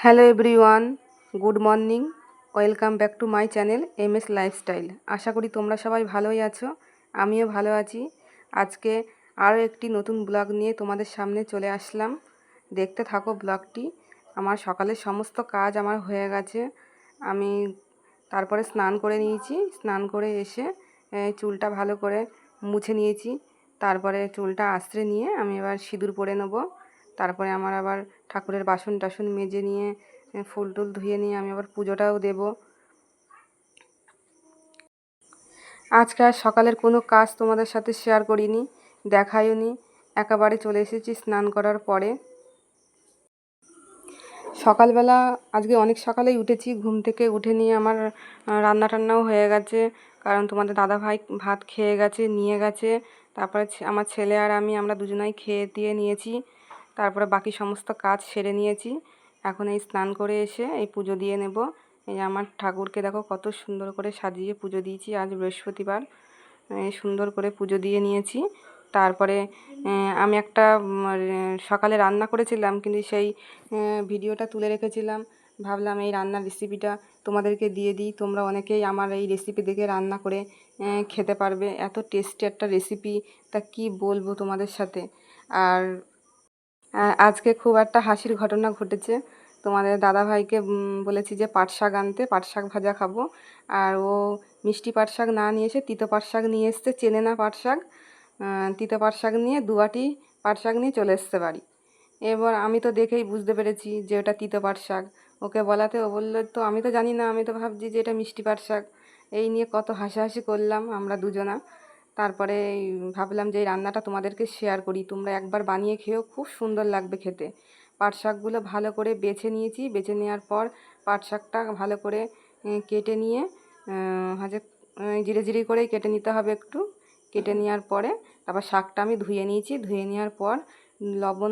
Hello everyone, good morning, welcome back to my channel M S lifestyle. আশা করি তোমরা সবাই ভালোই আছো, আমিও ভালো আছি। আজকে আরও একটি নতুন ব্লগ নিয়ে তোমাদের সামনে চলে আসলাম। দেখতে থাকো ব্লগটি, আমার সকালের সমস্ত কাজ আমার হয়ে গেছে। আমি তারপরে স্নান করে নিয়েছি, স্নান করে এসে চুলটা ভালো করে মুছে নিয়েছি। তারপরে চুলটা আশ্রে নিয়ে আমি এবার সিঁদুর পরে নেব। তারপরে আমার আবার ঠাকুরের বাসন টাসন মেজে নিয়ে ফুল টুল ধুয়ে নিয়ে আমি আবার পুজোটাও দেব। আজকে আর সকালের কোনো কাজ তোমাদের সাথে শেয়ার করিনি, দেখাইও নি। একেবারে চলে এসেছি স্নান করার পরে। সকালবেলা, আজকে অনেক সকালেই উঠেছি, ঘুম থেকে উঠে নিয়ে আমার রান্না টান্নাও হয়ে গেছে। কারণ তোমাদের দাদা ভাই ভাত খেয়ে গেছে, নিয়ে গেছে। তারপরে আমার ছেলে আর আমি, আমরা দুজনাই খেয়ে দিয়ে নিয়েছি। তারপরে বাকি সমস্ত কাজ সেরে নিয়েছি। এখন এই স্নান করে এসে এই পুজো দিয়ে নেব। এই আমার ঠাকুরকে দেখো কত সুন্দর করে সাজিয়ে পুজো দিয়েছি আজ বৃহস্পতিবার। সুন্দর করে পুজো দিয়ে নিয়েছি। তারপরে আমি একটা সকালে রান্না করেছিলাম কিন্তু সেই ভিডিওটা তুলে রেখেছিলাম। ভাবলাম এই রান্নার রেসিপিটা তোমাদেরকে দিয়ে দিই। তোমরা অনেকেই আমার এই রেসিপি দেখে রান্না করে খেতে পারবে। এত টেস্টি একটা রেসিপি তা কি বলব তোমাদের সাথে? আর আজকে খুব একটা হাসির ঘটনা ঘটেছে। তোমাদের দাদাভাইকে উম, বলেছি যে পাট শাক আনতে পাট শাক ভাজা খাব। আর ও মিষ্টি পাট শাক না নিয়ে এসে তিতো পাট শাক নিয়ে এসছে চেনে না পাট শাক। তিতো পাট শাক নিয়ে দুয়াটি পাট শাক নিয়ে চলে এসছে বাড়ি। এবার আমি তো দেখেই বুঝতে পেরেছি যে ওটা তিতো পাট শাক। ওকে বলাতে ও বলল তো আমি তো জানি না আমি তো ভাবছি যে এটা মিষ্টি পাট শাক। এই নিয়ে কত হাসাহাসি করলাম আমরা দুজনা। তারপরে ভাবলাম যে এই রান্নাটা তোমাদেরকে শেয়ার করি। তোমরা একবার বানিয়ে খেয়েও খুব সুন্দর লাগবে খেতে। পাট শাকগুলো ভালো করে বেছে নিয়েছি। বেছে নেওয়ার পর পাট শাকটা ভালো করে কেটে নিয়ে হাজে জিরে জিরে করেই কেটে নিতে হবে একটু। কেটে নেওয়ার পরে তারপর শাকটা আমি ধুয়ে নিয়েছি। ধুয়ে নেওয়ার পর লবণ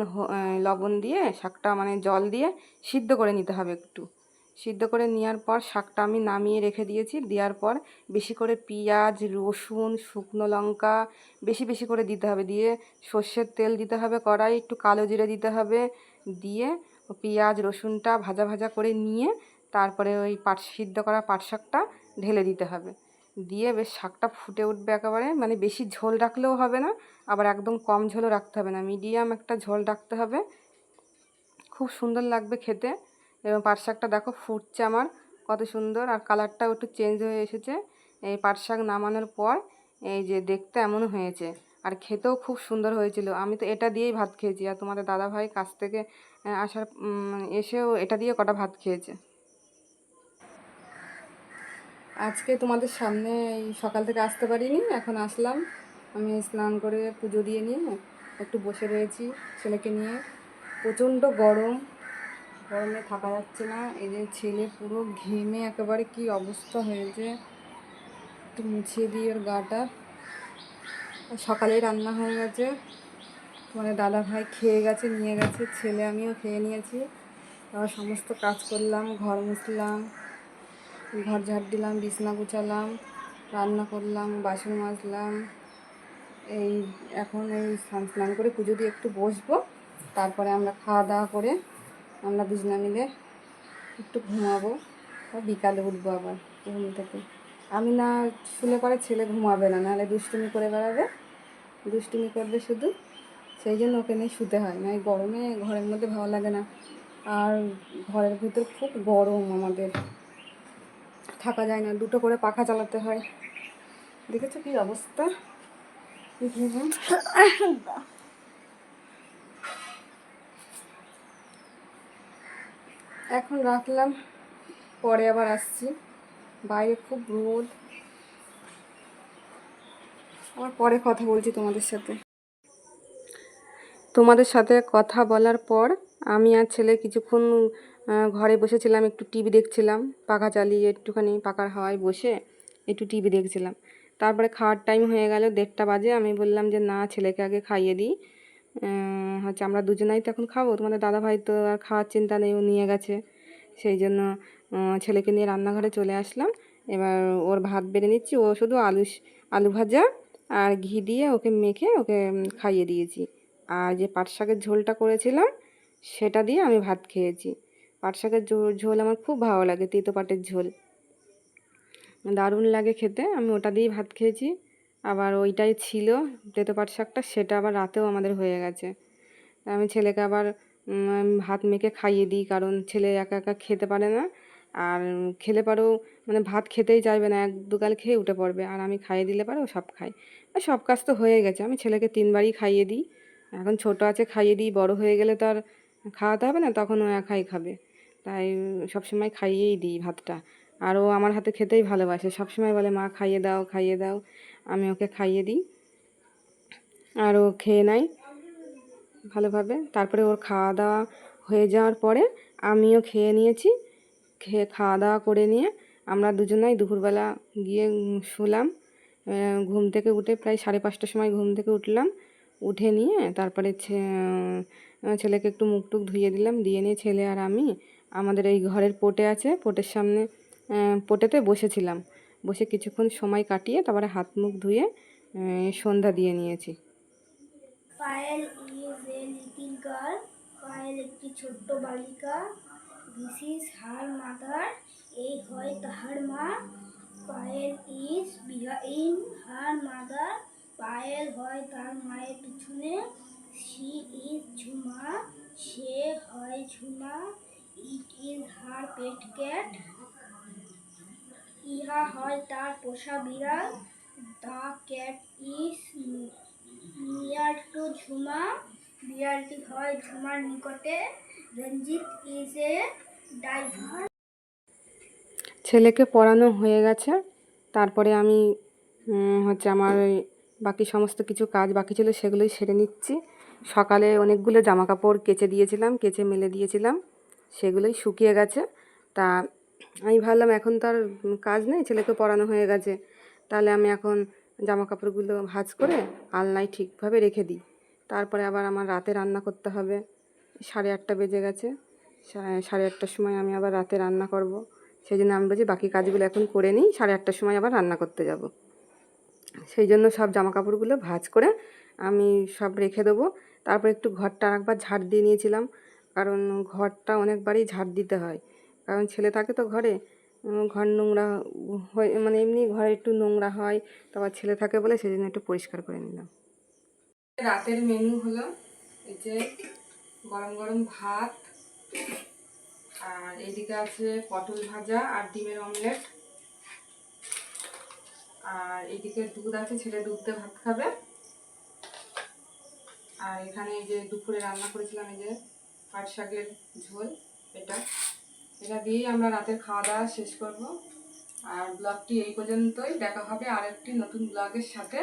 লবণ দিয়ে শাকটা মানে জল দিয়ে সিদ্ধ করে নিতে হবে একটু। সিদ্ধ করে নেওয়ার পর শাকটা আমি নামিয়ে রেখে দিয়েছি। দেওয়ার পর বেশি করে পেঁয়াজ, রসুন, শুকনো লঙ্কা বেশি বেশি করে দিতে হবে। দিয়ে সর্ষের তেল দিতে হবে, কড়াই একটু কালো জিরে দিতে হবে। দিয়ে পেঁয়াজ, রসুনটা ভাজা ভাজা করে নিয়ে তারপরে ওই পাট, সিদ্ধ করা পাট শাকটা ঢেলে দিতে হবে। দিয়ে বেশ শাকটা ফুটে উঠবে একেবারে। মানে বেশি ঝোল রাখলেও হবে না, আবার একদম কম ঝোলও রাখতে হবে না। মিডিয়াম একটা ঝোল রাখতে হবে। খুব সুন্দর লাগবে খেতে। এবং পাট শাকটা দেখো ফুটছে আমার, কত সুন্দর। আর কালারটাও একটু চেঞ্জ হয়ে এসেছে। এই পাট শাক নামানোর পর এই যে দেখতে এমন হয়েছে। আর খেতেও খুব সুন্দর হয়েছিল। আমি তো এটা দিয়েই ভাত খেয়েছি। আর তোমাদের দাদা ভাই কাছ থেকে আসার এসেও এটা দিয়ে কটা ভাত খেয়েছে। আজকে তোমাদের সামনে এই সকাল থেকে আসতে পারিনি। এখন আসলাম। আমি স্নান করে পুজো দিয়ে নিয়ে একটু বসে রয়েছি ছেলেকে নিয়ে। প্রচণ্ড গরম। গরমে থাকা যাচ্ছে না। এই যে ছেলে পুরো ঘেমে একেবারে কি অবস্থা হয়েছে। একটু মুছিয়ে দিই ওর গাটা। আর সকালেই রান্না হয়ে গেছে। মানে দাদা ভাই খেয়ে গেছে, নিয়ে গেছে, ছেলে আমিও খেয়ে নিয়েছি। আবার সমস্ত কাজ করলাম, ঘর মুছলাম, ঘর ঝাড় দিলাম, বিছনা গুছালাম, রান্না করলাম, বাসন মাজলাম। এই এখন এই স্নান স্নান করে পুজো দিয়ে একটু বসবো। তারপরে আমরা খাওয়া দাওয়া করে আমরা দুজনা মিলে একটু ঘুমাবো। বিকালে উঠবো আবার ঘুম থেকে। আমি না শুনে পরে ছেলে ঘুমাবে না, নাহলে দুষ্টুমি করে বেড়াবে। দুষ্টুমি করবে শুধু। সেই জন্য ওকে নিয়ে শুতে হয়। না গরমে ঘরের মধ্যে ভালো লাগে না। আর ঘরের ভিতর খুব গরম আমাদের। থাকা যায় না, দুটো করে পাখা চালাতে হয়। দেখেছ কি অবস্থা? এখন রাখলাম, পরে আবার আসছি। বাইরে খুব রোদ। আবার পরে কথা বলছি তোমাদের সাথে। তোমাদের সাথে কথা বলার পর আমি আর ছেলে কিছুক্ষণ ঘরে বসেছিলাম, একটু টিভি দেখছিলাম, পাখা চালিয়ে একটুখানি পাখার হাওয়ায় বসে একটু টিভি দেখছিলাম। তারপরে খাওয়ার টাইম হয়ে গেল, দেড়টা বাজে। আমি বললাম যে, না, ছেলেকে আগে খাইয়ে দিই। হচ্ছে আমরা দুজনাই তো এখন খাব। তোমাদের দাদাভাই তো আর খাওয়ার চিন্তা নেই, ও নিয়ে গেছে। সেই জন্য ছেলেকে নিয়ে রান্নাঘরে চলে আসলাম। এবার ওর ভাত বেড়ে নিচ্ছি। ও শুধু আলু আলু ভাজা আর ঘি দিয়ে ওকে মেখে ওকে খাইয়ে দিয়েছি। আর যে পাট শাকের ঝোলটা করেছিলাম, সেটা দিয়ে আমি ভাত খেয়েছি। পাট শাকের ঝোল আমার খুব ভালো লাগে, তেতো পাটের ঝোল। দারুণ লাগে খেতে। আমি ওটা দিয়েই ভাত খেয়েছি। আবার ওইটাই ছিল তেতো পাট শাকটা, সেটা আবার রাতেও আমাদের হয়ে গেছে। আমি ছেলেকে আবার ভাত মেখে খাইয়ে দিই, কারণ ছেলে একা একা খেতে পারে না। আর খেলে পারেও মানে ভাত খেতেই চাইবে না, এক দুগাল খেয়ে উঠে পড়বে। আর আমি খাইয়ে দিলে পারে সব খাই আর সব কাজ তো হয়ে গেছে। আমি ছেলেকে তিনবারই খাইয়ে দিই। এখন ছোট আছে, খাইয়ে দিই। বড় হয়ে গেলে তো আর খাওয়াতে হবে না, তখন ও একাই খাবে। তাই সবসময় খাইয়েই দিই ভাতটা। আর ও আমার হাতে খেতেই ভালোবাসে। সবসময় বলে, মা, খাইয়ে দাও খাইয়ে দাও, আমি ওকে খাইয়ে দিই। আর ও খেয়ে নেয় ভালোভাবে। তারপরে ওর খাওয়া দাওয়া হয়ে যাওয়ার পরে আমিও খেয়ে নিয়েছি। খেয়ে, খাওয়া দাওয়া করে নিয়ে আমরা দুজনাই দুপুরবেলা গিয়ে শুলাম। ঘুম থেকে উঠে প্রায় সাড়ে পাঁচটার সময় ঘুম থেকে উঠলাম। উঠে নিয়ে তারপরে ছেলেকে একটু মুখ টুক ধুয়ে দিলাম। দিয়ে নিয়ে ছেলে আর আমি আমাদের এই ঘরের পোটে আছে। পোটের সামনে পোটেতে বসেছিলাম। বসে কিছুক্ষণ সময় কাটিয়ে তারপরে হাত মুখ ধুয়ে সন্ধ্যা দিয়ে নিয়েছি। Payel is a little girl. Payel একটি ছোট্ট বালিকা। দিস ইজ হার মাদার এই হয় তাহার মা। Payel is behind her mother Payel হয় তার মায়ের পিছনে। She is Jhuma. সে হয় Jhuma. It is her pet cat ইহা হয় তার পোষা বিড়াল the cat is near to Jhuma. বিড়ালটি হয় ঝুমার নিকটে রঞ্জিত ইজ এ ড্রাইভার ছেলেকে পড়ানো হয়ে গেছে। তারপরে আমি হচ্ছে আমার ওই বাকি সমস্ত কিছু কাজ বাকি ছিল সেগুলোই সেরে নিচ্ছি। সকালে অনেকগুলো জামা কাপড় কেচে দিয়েছিলাম, কেচে মেলে দিয়েছিলাম। সেগুলোই শুকিয়ে গেছে। তা আমি ভাবলাম এখন তো আর কাজ নেই, ছেলেকে পড়ানো হয়ে গেছে। তাহলে আমি এখন জামা কাপড়গুলো ভাঁজ করে আলনায় ঠিকভাবে রেখে দিই। তারপরে আবার আমার রাতে রান্না করতে হবে। সাড়ে আটটা বেজে গেছে। সাড়ে আটটার সময় আমি আবার রাতে রান্না করব। সেই জন্য আমি বলছি বাকি কাজগুলো এখন করে নিই, সাড়ে আটটার সময় আবার রান্না করতে যাব। সেই জন্য সব জামা কাপড়গুলো ভাঁজ করে আমি সব রেখে দেবো। তারপর একটু ঘরটা একবার ঝাড় দিয়ে নিয়েছিলাম। কারণ ঘরটা অনেকবারই ঝাড় দিতে হয়। কারণ ছেলে থাকে তো ঘরে ঘর নোংরা হয়ে মানে এমনি ঘরে একটু নোংরা হয় তারপর ছেলে থাকে বলে সেই জন্য একটু পরিষ্কার করে নিলাম। রাতের মেনু হলো এই যে গরম গরম ভাত, আর এদিকে আছে পটল ভাজা আর ডিমের অমলেট আর এদিকে দুধ আছে, ছেলে দুধ দিয়ে ভাত খাবে। আর এখানে এই যে দুপুরে রান্না করেছিলাম এই যে পাট শাকের ঝোল, এটা। এটা দিয়েই আমরা রাতের খাওয়া দাওয়া শেষ করব। আর ব্লগটি এই পর্যন্তই। দেখা হবে আরেকটি নতুন ব্লগের সাথে।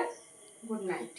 Good night